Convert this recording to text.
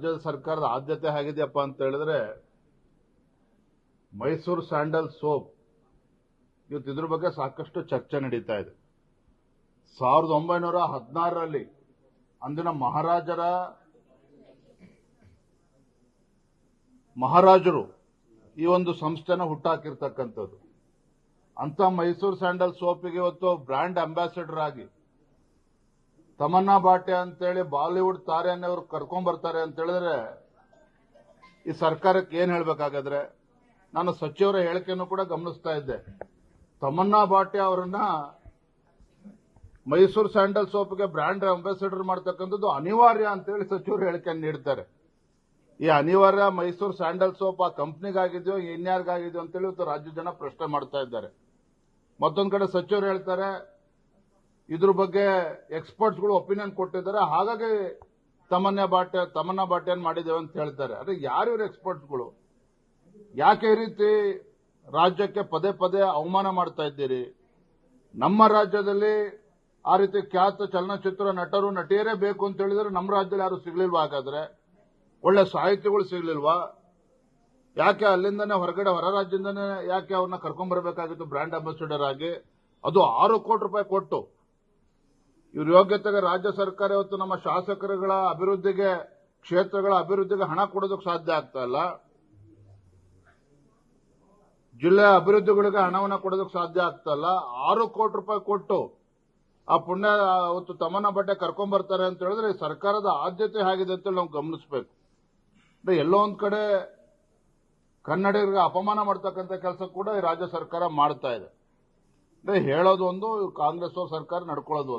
ರಾಜ್ಯದ ಸರ್ಕಾರದ ಆದ್ಯತೆ ಆಗಿದೆಯಪ್ಪ ಅಂತ ಹೇಳಿದ್ರೆ, ಮೈಸೂರು ಸ್ಯಾಂಡಲ್ ಸೋಪ್ ಇವತ್ತು ಇದ್ರ ಬಗ್ಗೆ ಸಾಕಷ್ಟು ಚರ್ಚೆ ನಡೀತಾ ಇದೆ. ಸಾವಿರದ ಒಂಬೈನೂರ ಹದಿನಾರರಲ್ಲಿ ಅಂದಿನ ಮಹಾರಾಜರ, ಮಹಾರಾಜರು ಈ ಒಂದು ಸಂಸ್ಥೆನ ಹುಟ್ಟಾಕಿರ್ತಕ್ಕಂಥದ್ದು. ಅಂತ ಮೈಸೂರು ಸ್ಯಾಂಡಲ್ ಸೋಪಿಗೆ ಇವತ್ತು ಬ್ರ್ಯಾಂಡ್ ಅಂಬಾಸಿಡರ್ ಆಗಿ ತಮನ್ನಾ ಬಾಟೆ ಅಂತೇಳಿ ಬಾಲಿವುಡ್ ತಾರೆಯನ್ನವರು ಕರ್ಕೊಂಡ್ ಬರ್ತಾರೆ ಅಂತ ಹೇಳಿದ್ರೆ ಈ ಸರ್ಕಾರಕ್ಕೆ ಏನ್ ಹೇಳ್ಬೇಕಾಗಾದ್ರೆ, ನಾನು ಸಚಿವರ ಹೇಳಿಕೆಯನ್ನು ಕೂಡ ಗಮನಿಸ್ತಾ ಇದ್ದೆ. ತಮನ್ನಾ ಬಾಟೆ ಅವರನ್ನ ಮೈಸೂರು ಸ್ಯಾಂಡಲ್ ಸೋಪ್ಗೆ ಬ್ರ್ಯಾಂಡ್ ಅಂಬಾಸಿಡರ್ ಮಾಡ್ತಕ್ಕಂಥದ್ದು ಅನಿವಾರ್ಯ ಅಂತೇಳಿ ಸಚಿವರು ಹೇಳಿಕೆಯನ್ನು ನೀಡ್ತಾರೆ. ಈ ಅನಿವಾರ್ಯ ಮೈಸೂರು ಸ್ಯಾಂಡಲ್ ಸೋಪ್ ಆ ಕಂಪ್ನಿಗಾಗಿದೆಯೋ, ಇನ್ಯಾರಿಗಾಗಿದೆಯೋ ಅಂತೇಳಿ ಇವತ್ತು ರಾಜ್ಯ ಜನ ಪ್ರಶ್ನೆ ಮಾಡ್ತಾ ಇದ್ದಾರೆ. ಮತ್ತೊಂದ್ ಕಡೆ ಸಚಿವರು ಹೇಳ್ತಾರೆ ಇದ್ರ ಬಗ್ಗೆ ಎಕ್ಸ್ಪರ್ಟ್ಸ್ಗಳು ಒಪಿನಿಯನ್ ಕೊಟ್ಟಿದ್ದಾರೆ. ಹಾಗಾಗಿ ತಮನ್ನ ಬಾಟೆ ತಮನ್ನ ಬಾಟೆಯನ್ನು ಮಾಡಿದ್ದೇವೆ ಅಂತ ಹೇಳ್ತಾರೆ. ಅದೇ ಯಾರು ಇವರು ಎಕ್ಸ್ಪರ್ಟ್ಸ್ಗಳು ಯಾಕೆ ಈ ರೀತಿ ರಾಜ್ಯಕ್ಕೆ ಪದೇ ಪದೇ ಅವಮಾನ ಮಾಡ್ತಾ ಇದ್ದೀರಿ? ನಮ್ಮ ರಾಜ್ಯದಲ್ಲಿ ಆ ರೀತಿ ಖ್ಯಾತ ಚಲನಚಿತ್ರ ನಟರು, ನಟಿಯರೇ ಬೇಕು ಅಂತ ಹೇಳಿದ್ರೆ ನಮ್ಮ ರಾಜ್ಯದಲ್ಲಿ ಯಾರು ಸಿಗ್ಲಿಲ್ವಾ? ಹಾಗಾದ್ರೆ ಒಳ್ಳೆ ಸಾಹಿತ್ಯಗಳು ಸಿಗ್ಲಿಲ್ವಾ? ಯಾಕೆ ಅಲ್ಲಿಂದನೇ ಹೊರಗಡೆ, ಹೊರ ರಾಜ್ಯದಿಂದನೇ ಯಾಕೆ ಅವ್ರನ್ನ ಕರ್ಕೊಂಡ್ ಬರಬೇಕಾಗಿತ್ತು ಬ್ರ್ಯಾಂಡ್ ಅಂಬಾಸಿಡರ್ ಆಗಿ? ಅದು ಆರು ಕೋಟಿ ರೂಪಾಯಿ ಕೊಟ್ಟು ಇವ್ರ ಯೋಗ್ಯತೆಗೆ ರಾಜ್ಯ ಸರ್ಕಾರ ಇವತ್ತು ನಮ್ಮ ಶಾಸಕರುಗಳ ಅಭಿವೃದ್ಧಿಗೆ, ಕ್ಷೇತ್ರಗಳ ಅಭಿವೃದ್ಧಿಗೆ ಹಣ ಕೊಡೋದಕ್ಕೆ ಸಾಧ್ಯ ಆಗ್ತಾ ಇಲ್ಲ. ಜಿಲ್ಲೆ ಅಭಿವೃದ್ಧಿಗಳಿಗೆ ಹಣವನ್ನು ಕೊಡೋದಕ್ಕೆ ಸಾಧ್ಯ ಆಗ್ತಾ ಇಲ್ಲ. ಆರು ಕೋಟಿ ರೂಪಾಯಿ ಕೊಟ್ಟು ಆ ಪುಣ್ಯ, ಅವತ್ತು ತಮ್ಮನ ಬಟ್ಟೆ ಕರ್ಕೊಂಡ್ ಬರ್ತಾರೆ ಅಂತ ಹೇಳಿದ್ರೆ ಸರ್ಕಾರದ ಆದ್ಯತೆ ಆಗಿದೆ ಅಂತ ನಾವು ಗಮನಿಸಬೇಕು. ಎಲ್ಲೋ ಒಂದ್ ಕಡೆ ಕನ್ನಡಿಗರಿಗೆ ಅಪಮಾನ ಮಾಡ್ತಕ್ಕಂಥ ಕೆಲಸ ಕೂಡ ಈ ರಾಜ್ಯ ಸರ್ಕಾರ ಮಾಡ್ತಾ ಇದೆ. ಹೇಳೋದು ಒಂದು ಕಾಂಗ್ರೆಸ್ ಸರ್ಕಾರ ನಡ್ಕೊಳ್ಳೋದು ಒಂದು.